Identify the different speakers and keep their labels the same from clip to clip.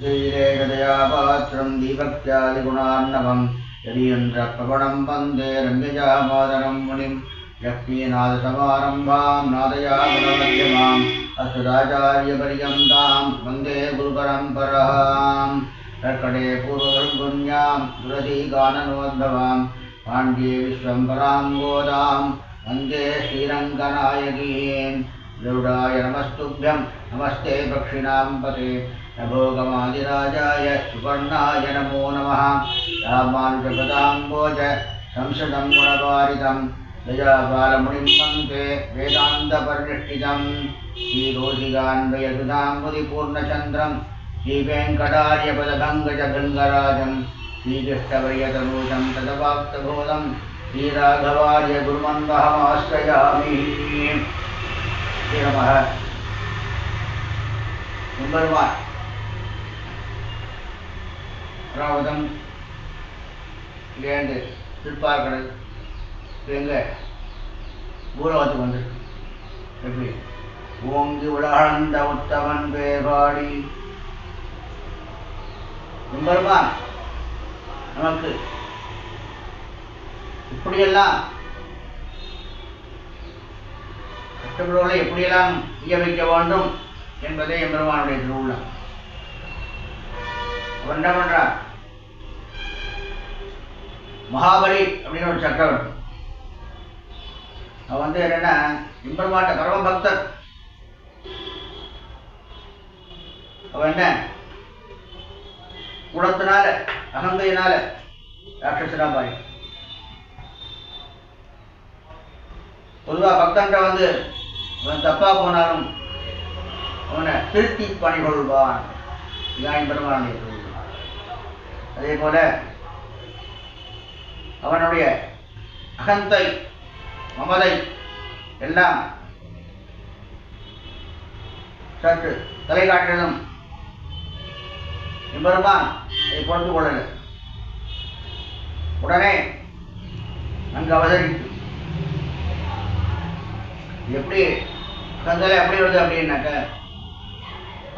Speaker 1: श्रीरेखदयापात्रम् दीपक्त्यादिगुणार्णवम् यदीन्द्रप्रवणम् वन्दे रम्यजामादरम् मुनिम् लक्ष्मीनाथसमारम्भाम् नादयागुणमध्यमाम् अस्मदाचार्यपर्यन्ताम् वन्दे गुरुपरम्पराम् कर्कटे पूर्वगुण्याम् दुरधिगाननोद्भवाम् पाण्ड्ये विश्वम्बराम् गोदाम् वन्दे श्रीरङ्गनायकीम् गरुडाय नमस्तुभ्यं नमस्ते पक्षिणां पते नभोगमादिराजाय सुवर्णाय नमो नमः। रामानुजपदाम्बोज संसदं गुणवारितं यजापालमुनिं वंदे वेदान्तपरिनिष्ठितं श्रीरोषिगान्वयसुधाम्बुदिपूर्णचन्द्रं श्रीवेङ्कटार्यपदभङ्गजभृङ्गराजं श्रीकृष्णवर्यतनूजं तदवाप्तबोधं श्रीराघवार्य गुरुमन्वहमाश्रयामि नमः नंबर वन। ராவதம் இங்கேண்டு திருப்பார்கடல் எங்கே? பூலவத்துக்கு வந்து எப்படி? ஓங்கி உலகந்த உத்தமன் பேர்பாடி. எம்பெருமான் நமக்கு. இப்படியெல்லாம் கஷ்டப்படுவதை எப்படியெல்லாம் இயமிக்க வேண்டும் என்பதே எம்பெருமானுடைய திருவுள்ளம். அவர் என்ன மகாபலி அப்படின்னு ஒரு சக்கரவர்த்தி அவன் வந்து என்னன்னா எம்பெருமாட்ட பரம பக்தர். அவன் என்ன? குணத்தினால அகந்தையினால ராட்சசனா பாய். பொதுவா பக்தன்ட்ட வந்து அவன் தப்பா போனாலும் அவனை திருத்தி பணிகொள்வான். இதான் பெருமானுடைய திருவுள்ளம். அதே போல அவனுடைய அகந்தை மமதை எல்லாம் சற்று தலை காட்டிலும் எம்பெருமான் அதை பொறுத்து கொள்ளல உடனே அங்கு அவதரித்து எப்படி அகந்தலை எப்படி வருது அப்படின்னாக்க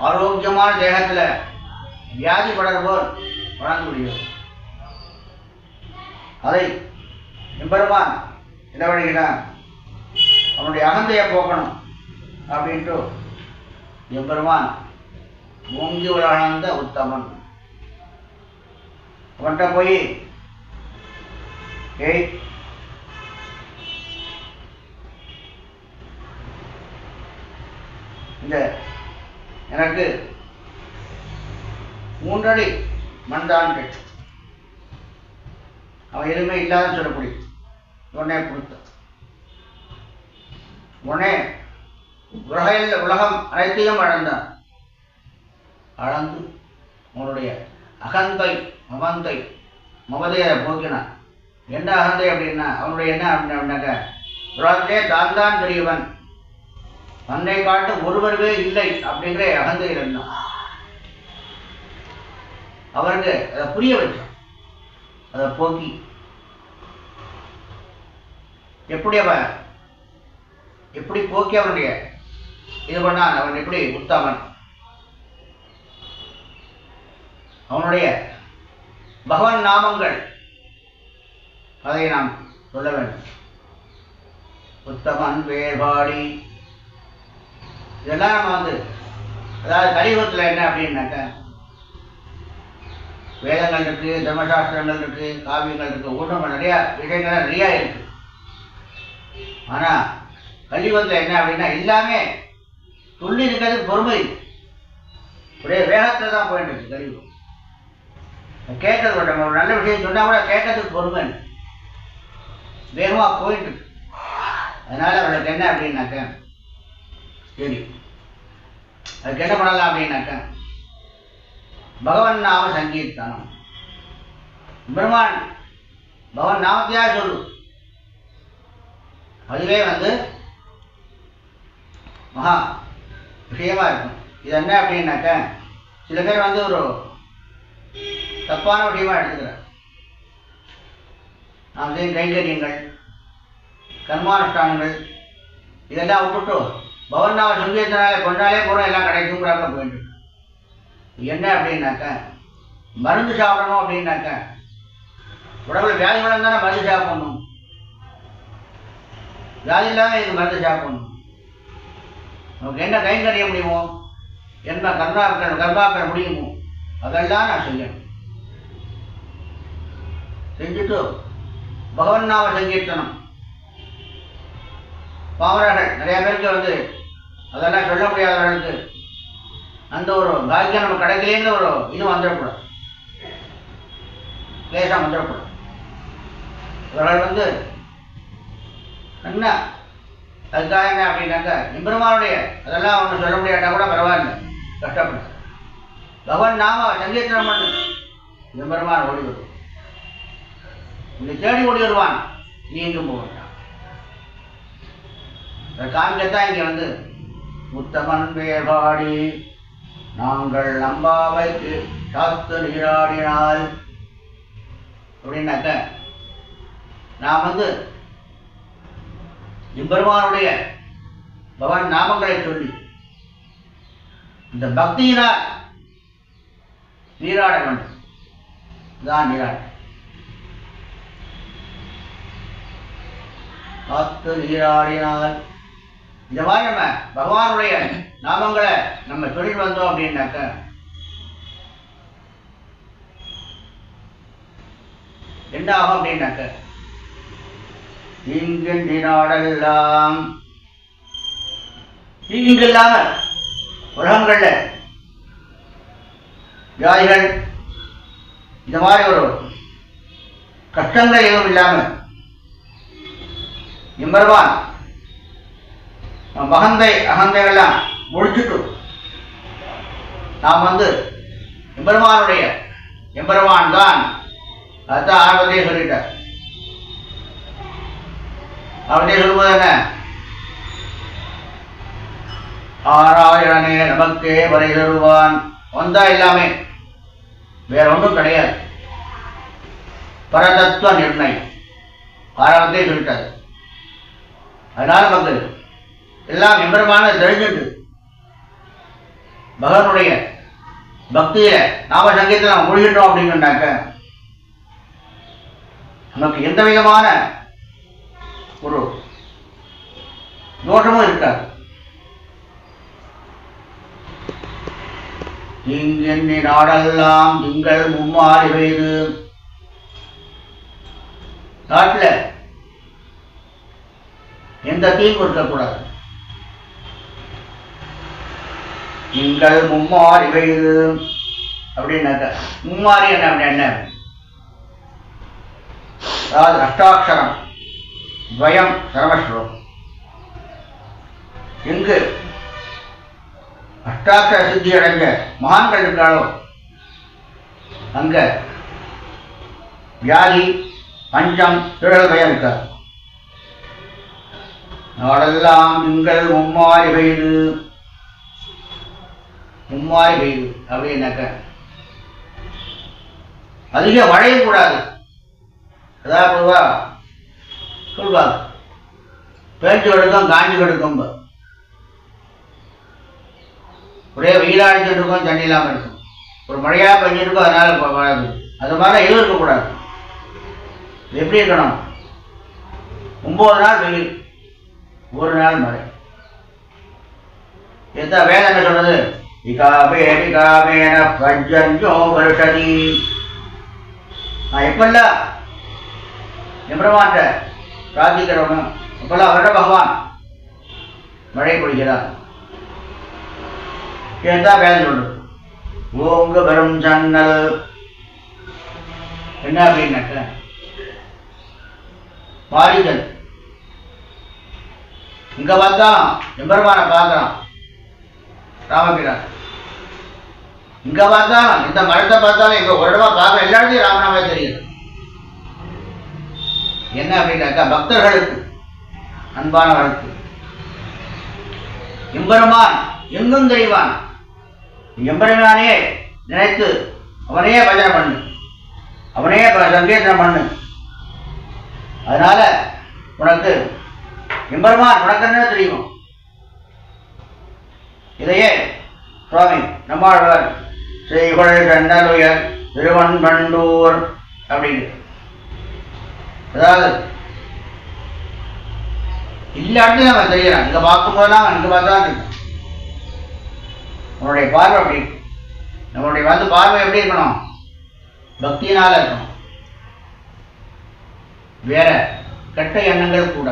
Speaker 1: ஆரோக்கியமான தேகத்தில் வியாதி படர்போர் வழங்க முடியும் அதை எம்பெருமான் என்ன பண்ணிக்கிறான் அவனுடைய அகந்தையை போக்கணும் அப்படின்ட்டு எம்பெருமான் மூங்கி உலகந்த உத்தமன். அவன்கிட்ட போய் ஏய் இந்த எனக்கு மூன்றடி மண்தான் அவன் எதுவுமே இல்லாதன்னு சொல்லக்கூடிய உடனே கொடுத்தான் உடனே உலகில் உலகம் அனைத்தையும் அளந்தான். அளந்து அவனுடைய அகந்தை மமந்தை மமதையை போக்கினான். என்ன அகந்தை அப்படின்னா அவனுடைய என்ன அப்படின்னாக்க உலகத்திலே தான் தான் பெரியவன். தன்னை காட்டு ஒருவருமே இல்லை அப்படிங்கிற அகந்தையில் இருந்தான். அவருக்கு அதை புரிய வச்சோம் அதை போக்கி. எப்படி அவன் எப்படி போக்கி அவனுடைய இது பண்ணான்? அவன் எப்படி? உத்தமன். அவனுடைய பகவான் நாமங்கள். அதை நாம் சொல்ல வேண்டும். உத்தமன் வேர்பாடி இதெல்லாம் நம்ம வந்து அதாவது கலியுகத்தில் என்ன அப்படின்னாக்க வேதங்கள் இருக்கு தர்மசாஸ்திரங்கள் இருக்கு காவியங்கள் இருக்கு. ஊட்டங்கள் நிறைய விஷயங்கள் நிறையா இருக்கு. ஆனா கலியுகத்தில் என்ன அப்படின்னா எல்லாமே துள்ளி இருக்கிறது பொறுமை. ஒரே வேகத்தில் தான் போயிட்டு இருக்கு கலியுகம் கேட்கறது நம்ம ஒரு நல்ல விஷயம் சொன்னா கூட கேட்கறதுக்கு பொறுமை. வேகமா போயிட்டு இருக்கு. அதனால அவளுக்கு என்ன அப்படின்னாக்க சரி. அதுக்கு என்ன பண்ணலாம் அப்படின்னாக்க பகவன் நாம சங்கீர்த்தனம். பிரம்மான் பகவன் நாமத்தையா சொல்லு. அதுவே வந்து மகா விஷயமா இருக்கும். இது என்ன அப்படின்னாக்க சில பேர் வந்து ஒரு தப்பான விஷயமா எடுத்துக்கிறார். நாம் செய்யும் கைங்கரியங்கள் கர்மானுஷ்டானங்கள் இதெல்லாம் விட்டுட்டு பவன் நாம சங்கீர்த்தனாலே கொண்டாலே போகிறோம் எல்லாம் கிடைக்குங்கிறாங்க போயிட்டு என்ன அப்படின்னாக்க மருந்து சாப்பிடணும் அப்படின்னாக்க உடம்புல வியாதி தானே மருந்து சாப்பிடணும். வியாதி இல்லாமல் இது மருந்து சாப்பிடணும்? நமக்கு என்ன கைங்கறிய முடியுமோ என்ன கர்மாக்கள் பெற முடியுமோ அதெல்லாம் நான் செய்யணும். செஞ்சுட்டு பகவன் நாம சங்கீர்த்தனம். பாமரர்கள் நிறைய பேருக்கு வந்து அதெல்லாம் சொல்ல முடியாதவர்களுக்கு அந்த ஒரு பாக்கியம் நம்ம கிடைக்கலேங்கிற ஒரு இது வந்துடக்கூடாது லேசாக வந்துடக்கூடாது இவர்கள் வந்து என்ன? அதுக்காக என்ன அப்படின்னாக்க எம்பெருமானுடைய அதெல்லாம் ஒன்று சொல்ல முடியாட்டா கூட பரவாயில்ல. கஷ்டப்பட்டு பகவான் நாம சங்கீர்த்தனம் பண்ணு. எம்பெருமான் ஓடி வரும் உன்னை தேடி ஓடி வருவான். நீ எங்கும் போக வேண்டாம் காமிக்கத்தான் இங்கே வந்து உத்தமன் வேபாடி நாங்கள் நம்பாவைக்கு சாத்து நீராடினால். அப்படின்னாக்க நாம் வந்து எம்பெருமானுடைய பகவான் நாமங்களை சொல்லி இந்த பக்தியினால் நீராட வேண்டும். இதுதான் நீராட. காத்து நீராடினால் இந்த மாதிரி நம்ம பகவானுடைய நாமங்களை நம்ம சொல்லிட்டு வந்தோம் அப்படின்னாக்க என்ன ஆகும் அப்படின்னாக்க தீங்கின்றி நாடெல்லாம் தீங்கு இல்லாம உலகங்கள்ல வியாதிகள் இந்த மாதிரி ஒரு கஷ்டங்கள் எதுவும் இல்லாம நிம்மர்வான் மகந்தை அகந்தைகள்லாம் முடிச்சுட்டு நாம் வந்து எம்பெருமானுடைய எம்பெருமான் தான் அதுதான் ஆரம்பத்தையே சொல்லிட்டார். அவருடைய சொல்லும்போது என்ன? ஆறாயிரனே நமக்கே வரை தருவான். வந்தா எல்லாமே வேற ஒன்றும் கிடையாது. பரதத்துவ நிர்ணயம். ஆரம்பத்தையே சொல்லிட்டாரு. அதனால மக்கள் எல்லாம் எம்பெருமான தெரிஞ்சுட்டு பகவனுடைய பக்தியில நாம சங்கீதத்தில் நாம் மூழ்கிட்டோம் அப்படின்னாக்க நமக்கு எந்த விதமான ஒரு தோஷமும் இருக்காது. இங்கெண்ணி நாடெல்லாம் திங்கள் மும்மாறி பெய்து. நாட்டில் எந்த தீங்கும் இருக்கக்கூடாது. எங்கள் மும்மாறி வயது அப்படின்னாக்க மும்மாறி என்ன அப்படி என்ன? அதாவது அஷ்டாட்சரம் துவயம் சரமஸ்வரம் எங்கு? அஷ்டாட்சர சித்தி அடைஞ்ச மகான்கள் இருக்காளோ அங்க. வியாதி பஞ்சம் திரள் பயம் இருக்காது. நாடெல்லாம் திங்கள் மும்மாறி பெய்து மும்மாறி பெய்து அப்படின்னாக்க அதிக மழையும் கூடாது. அதாவது பொதுவா சொல்வாங்க. பேச்சு கெடுக்கும் காஞ்சி கெடுக்கும் ஒரே வெயிலா அடிச்சுட்டு இருக்கும் தண்ணி இல்லாமல் இருக்கும். ஒரு மழையா பெஞ்சிருக்கும் அதனால வராது. அது மாதிரி எதுவும் இருக்கக்கூடாது. எப்படி இருக்கணும்? ஒன்பது நாள் வெயில் ஒரு நாள் மழை. எந்த வேலை என்ன சொல்றது? இகாமேனி காமேன பஞ்சன்யோ வருஷதி நான் எப்பெல்லாம் எம்பிரமாண்ட பிரார்த்திக்கிறவங்க அப்பெல்லாம் அவர பகவான் மழை பொழிகிறார். கேட்டா வேலை சொல்லு ஓங்கு வரும் ஜன்னல். என்ன அப்படின்னாக்க பாரிதல் இங்கே பார்த்தா எம்பெருமானை பார்க்குறான். ராமபிரான் இங்க பார்த்தாலும் இந்த மரத்தை பார்த்தாலும் எங்க ஒரு இடமா பார்க்க எல்லா ராமநாமே தெரியுது. என்ன அப்படின்னாக்கா பக்தர்களுக்கு அன்பானவர்களுக்கு. எம்பெருமான் எங்கும் தெரிவான். எம்பெருமானே நினைத்து அவனையே பஜனை பண்ணு. அவனையே ப- சங்கீர்த்தனம் பண்ணு. அதனால உனக்கு எம்பெருமான் உனக்கு என்ன தெரியும். இதையே சுவாமி நம்மாழ்வார் செய்கொள் கண்டலுயர் திருவன்பண்டூர் அப்படின்னு. அதாவது இல்லாட்டி நம்ம செய்யறான் இங்க பார்க்கும்போதெல்லாம் அங்க பார்த்தா உன்னுடைய பார்வை அப்படி நம்மளுடைய வந்து பார்வை எப்படி இருக்கணும்? பக்தியினால இருக்கணும். வேற கெட்ட எண்ணங்கள் கூட.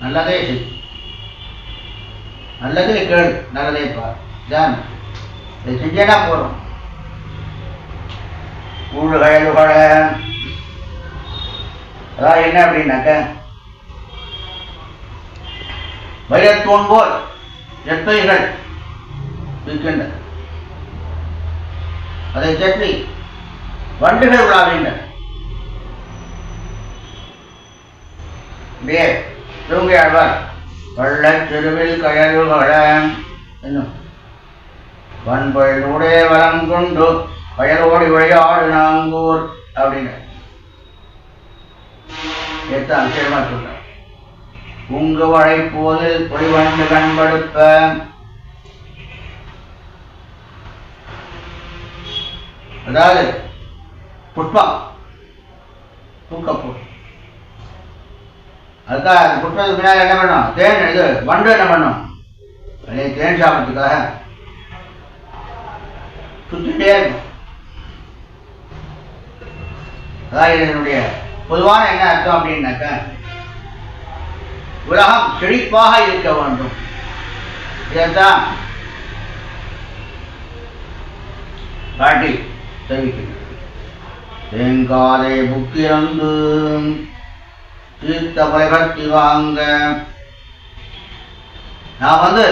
Speaker 1: நல்லதே செய்யும். நல்லதே கேள். நல்லதே பார் தான் இதை செஞ்சேன்னா போதும். ஊழுகயலுகள அதாவது என்ன அப்படின்னாக்க வைரத்தூண் போல் எத்தைகள் இருக்கின்ற அதை சற்றி வண்டுகள் உலாகின்றன இப்படியே திரும்பி ஆழ்வார் பள்ளச் சிறுவில் கயலுகள என்னும் வன்பொழிலூடே வரம் கொண்டு கயலோடி விளையாடு நாங்கூர் அப்படின்னு ஏத்தான் நிச்சயமா சொல்றேன். உங்கு வழை போதில் கண்படுப்ப. அதாவது புட்பா தூக்கப்போ அதுக்காக அந்த புஷ்பத்துக்கு பின்னால் என்ன பண்ணும்? தேன் இது வண்டு என்ன பண்ணும்? அதே தேன் சாப்பிட்றதுக்காக சுத்திட்டே இருக்கும். அதான் இதனுடைய பொதுவான என்ன அர்த்தம் அப்படின்னாக்க உலகம் செழிப்பாக இருக்க வேண்டும். இதைத்தான் காட்டி தெரிவிக்கிறது தேங்காதை புக்கிரந்து தீர்த்த பயபக்தி வாங்க நான் வந்து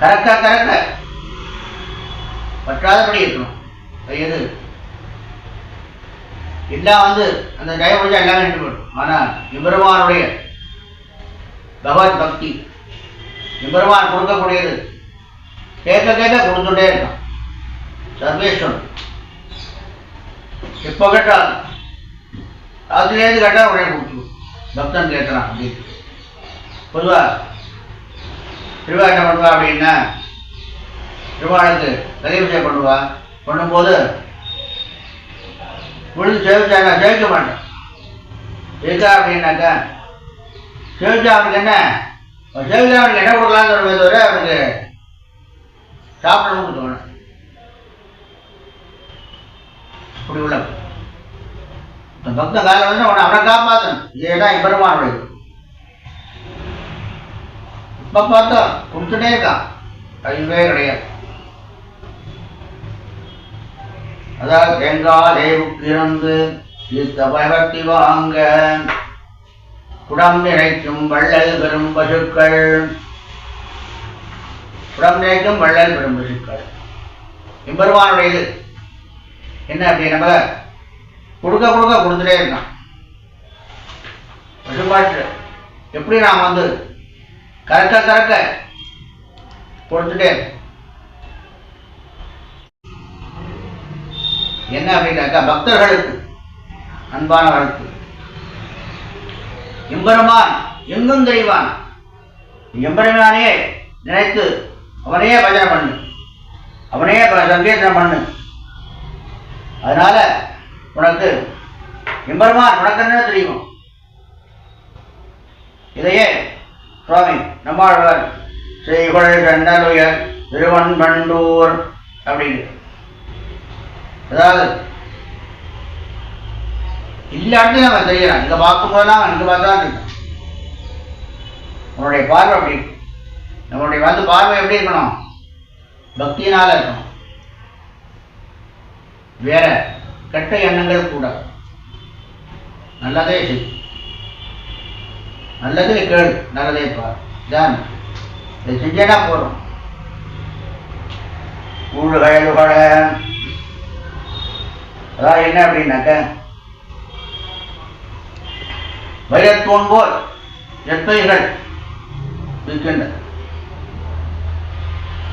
Speaker 1: கரெக்டா கரெக்ட பற்றாதபடி இருக்கணும். எது? எல்லாம் வந்து அந்த டைம் முடிஞ்சா எல்லாமே நின்று போடும் ஆனால் எம்பெருமானுடைய பகவத் பக்தி எம்பெருமான் கொடுக்கக்கூடியது கேட்க கேட்க கொடுத்துட்டே இருக்கான். சர்வேஸ்வரன். எப்போ கேட்டால் அதுலேருந்து கேட்டால் உடனே கொடுத்துருவோம் பக்தன் கேட்குறான் அப்படின்னு பொதுவாக திருவிழா என்ன பண்ணுவா அப்படின்னா திருவாளுக்கு கலை பண்ணுவா. பண்ணும்போது விழுந்து சேவிச்சாங்க சேவிக்க மாட்டேன். எதுக்கா அப்படின்னாக்கா சேவிச்சா அவனுக்கு என்ன? சேவிச்சா அவனுக்கு என்ன கொடுக்கலாம்னு சொல்லுமே தவிர அவனுக்கு சாப்பிடணும்னு தோணும் அப்படி உள்ள தன் சொந்த காலம் வந்து அவனை அவனை காப்பாற்றணும் இதேதான் எம்பெருமானுடையது இப்ப பார்த்தா கொடுத்துட்டே இருக்கான் அழிவே கிடையாது. அதாவது தேங்காய் தேவுக்கிழந்து தீர்த்த பயபக்தி வாங்க குடம் நிறைக்கும் வள்ளல் பெரும் பசுக்கள். குடம் நிறைக்கும் வள்ளல் பெரும் பசுக்கள். எம்பெருமானுடையது. என்ன அப்படின்னா கொடுக்க கொடுக்க கொடுத்துட்டே இருந்தான் பசுபாட்டு எப்படி நாம் வந்து கறக்க கறக்க கொடுத்துட்டே என்ன அப்படின்னாக்கா பக்தர்களுக்கு அன்பானவர்களுக்கு. எம்பெருமான் எங்கும் தெரிவான். எம்பெருமானே நினைத்து அவனையே பஜனை பண்ணு. அவனையே ப- சங்கீர்த்தனம் பண்ணு. அதனால உனக்கு எம்பெருமான் உனக்கு என்ன தெரியும். இதையே சுவாமி நம்மாழ்வார் செய்கொள் கண்டலுயர் திருவன்பண்டூர் அப்படின்னு. அதாவது இல்லாட்டி நம்ம செய்யலாம். இங்க பார்க்கும்போதெல்லாம் அங்க பார்த்தா இருக்கும் உன்னுடைய பார்வை அப்படி நம்மளுடைய வந்து பார்வை எப்படி இருக்கணும்? பக்தியினால இருக்கணும். வேற கெட்ட எண்ணங்கள் கூட. நல்லதே செய். நல்லதே கேள். நல்லதே பார். தான் இதை செஞ்சேன்னா போதும். ஊழுகயலுகள அதாவது என்ன அப்படின்னாக்க வைரத்தூண் போல் எத்தைகள் இருக்கின்றன.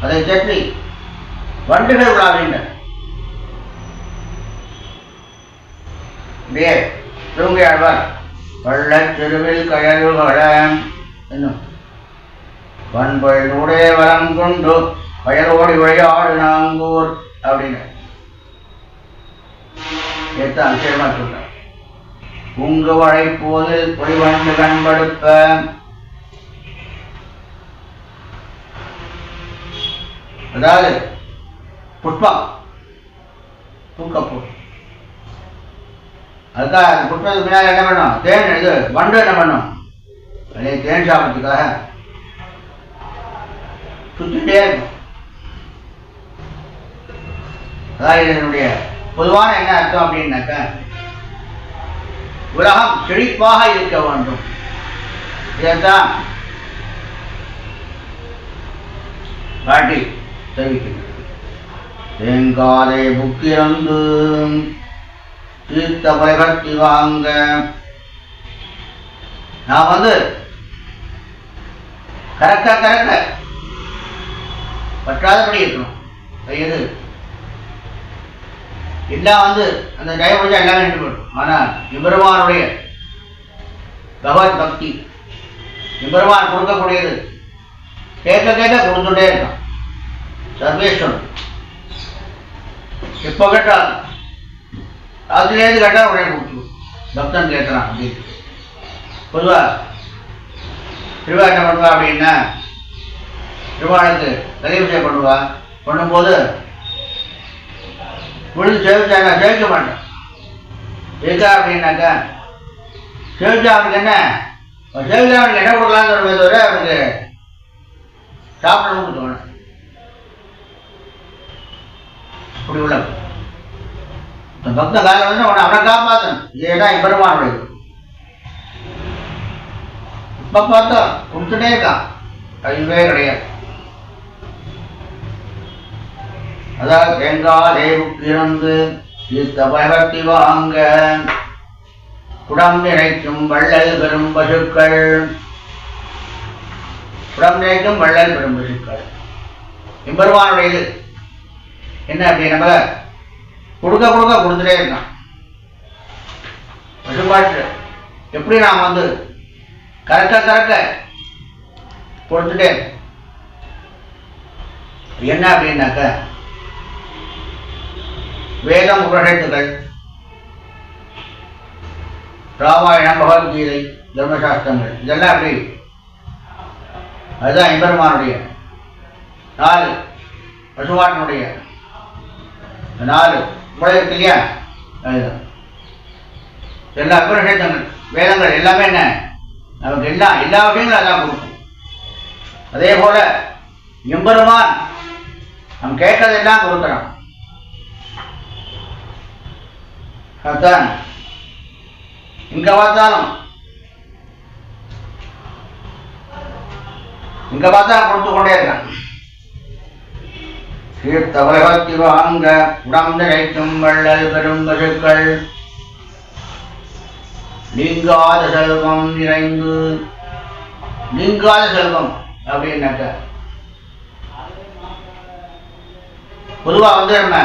Speaker 1: அதை சற்றி வண்டுகள் உலாகின்றன இப்படியே திரும்பி ஆழ்வார் பள்ளச் சிறுவில் கயலுகள என்னும் வன்பொழிலூடே வரம் கொண்டு வயலோடி விளையாடு நாங்கூர் அப்படின்னு. ஏத்தான் விஷயமா சொல்றேன் உங்கு வழைப்போதில் பொறிவண்டு கண்படுப்ப. அதாவது புட்பா தூக்கப்போ அதுக்காக அந்த குற்றத்துக்கு பின்னாடி என்ன பண்ணும் தேன் இது வண்டு என்ன பண்ணும் அதே தேன் சாப்பிட்றதுக்காக சுத்திட்டே இருக்கும் அதாவது இதனுடைய பொதுவான என்ன அர்த்தம் அப்படின்னாக்க உலகம் செழிப்பாக இருக்க வேண்டும். இதைத்தான் காட்டி தெரிவிக்கின்றது தேங்காதை புக்கிரந்து தீர்த்த பயபக்தி வாங்க நான் வந்து கரெக்டா கறக்க பற்றாதபடி இருக்கணும். எது எல்லாம் வந்து அந்த டயம் எல்லாம் எல்லாமே நின்று போயிடும் ஆனால் எம்பெருமானுடைய பகவத் பக்தி எம்பெருமான் கொடுக்கக்கூடியது கேட்க கேட்க கொடுத்துட்டே இருக்கான். சர்வேஸ்வரன். எப்போ கேட்டால் ராத்திரிலேருந்து கேட்டால் உடனே கொடுத்துருவோம் பக்தன் கேட்குறான் அப்படின்னு பொதுவாக திருவா என்ன பண்ணுவா அப்படின்னா திருவாளுக்கு தலைவிசை பண்ணுவா. பண்ணும்போது விழுந்து சேவிச்சாங்க சேவிக்க மாட்டேன். எதுக்கா அப்படின்னாக்கா சேவிச்சா அவனுக்கு என்ன? சேவிச்சா அவனுக்கு என்ன கொடுக்கலாம்னு தவிர அவனுக்கு சாப்பிடணும்னு தோணும் அப்படி உள்ள சொந்த பக்த காலம் வந்து அவனை அவனை காப்பாற்றணும் இதேதான் பெருமானுடையது இப்ப பார்த்தா கொடுத்துட்டே இருக்கான் கழிவே கிடையாது அதாவது தேங்காய் தேவுக்கு இருந்து தீர்த்த வாங்க குடம் நிறைக்கும் வள்ளல் பெரும் பசுக்கள் குடம் நிறைக்கும் வள்ளல் பெரும் பசுக்கள் எம்பெருமானுடையது என்ன அப்படி நம்ம கொடுக்க கொடுக்க கொடுத்துட்டே இருக்கான் பசுபாட்டு எப்படி நாம் வந்து கறக்க கறக்க கொடுத்துட்டே என்ன அப்படின்னாக்க வேதம் உபநிஷத்துகள் ராமாயணம் பகவத்கீதை தர்மசாஸ்திரங்கள் இதெல்லாம் அப்படி அதுதான் எம்பெருமானுடைய நாலு பசுமாட்டினுடைய நாலு முறை இருக்கு இல்லையா? அதுதான். எல்லா உபநிஷத்தங்கள் வேதங்கள் எல்லாமே என்ன? நமக்கு எல்லாம் எல்லா விஷயங்களும் அதான் கொடுக்கும். அதே போல எம்பெருமான் நம்ம கேட்டதெல்லாம் கொடுக்குறான். அதான். இங்க பார்த்தாலும் இங்க பார்த்தா கொடுத்து கொண்டே இருக்கான். தீர்த்தவரகத்தி வாங்க வள்ளல் பெரும் பசுக்கள். நீங்காத செல்வம் நிறைந்து. நீங்காத செல்வம் அப்படின்னாக்க. பொதுவா வந்து நம்ம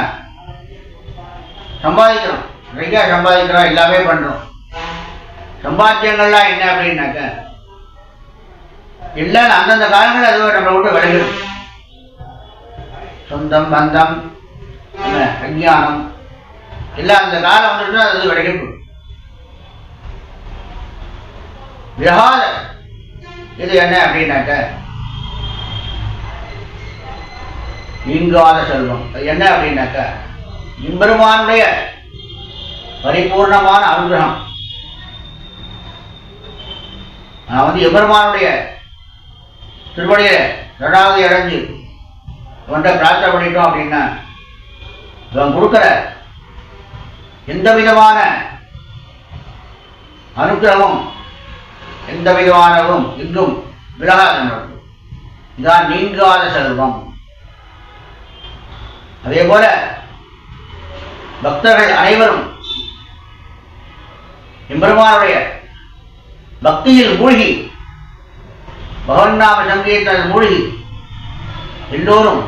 Speaker 1: சம்பாதிக்கிறோம். நிறைய சம்பாதிக்கிறோம் எல்லாமே பண்றோம். சம்பாத்தியங்கள்லாம் என்ன அப்படின்னாக்க? எல்லாம் அந்தந்த காலங்கள் அது நம்ம விட்டு விலகிடும். சொந்தம் பந்தம் அஜானம் அஞ்ஞானம் எல்லாம் அந்த காலம் வந்துட்டு அது விலகிடும் விரகாத இது என்ன அப்படின்னாக்க நீங்காத செல்வம். என்ன அப்படின்னாக்க எம்பெருமானுடைய பரிபூர்ணமான அனுகிரகம். நான் வந்து எம்பெருமானுடைய திருவடியை ரெண்டாவது இறங்கி இவன்கிட்ட பிரார்த்தனை பண்ணிட்டோம் அப்படின்னா இவன் கொடுக்குற எந்த விதமான அனுகிரகமும் எந்த விதமானவும் இன்றும் விலகாத நடக்கும் இதான் நீங்காத செல்வம் அதே போல பக்தர்கள் அனைவரும் எம்பெருமானுடைய பக்தியில் மூழ்கி பகவன்னாம சங்கீதத்தில் மூழ்கி எல்லோரும்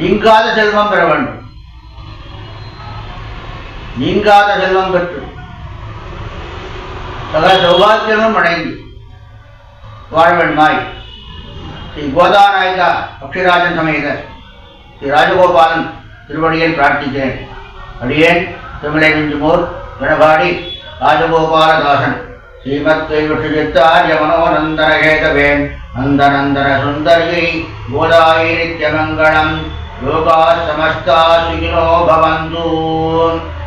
Speaker 1: நீங்காத செல்வம் பெற வேண்டும். நீங்காத செல்வம் பெற்று. சகல சௌபாக்கியமும் அடைந்து வாழ்வன்மாய் ஸ்ரீ கோதாநாயகா பக்ஷிராஜன் சமேத ஸ்ரீ ராஜகோபாலன் திருவடியில் பிரார்த்திக்கிறேன். அடியேன் திருமலை மிஞ்சுமோர் வினபாடி ராஜகோபாலதாசன். ஸ்ரீமத்தை கைவட்சித்தாரிய மனோநந்தன கேதவேன் நந்தநந்தன சுந்தரியை கோதாயை योगाः समस्ता सुखिनो भवन्तु।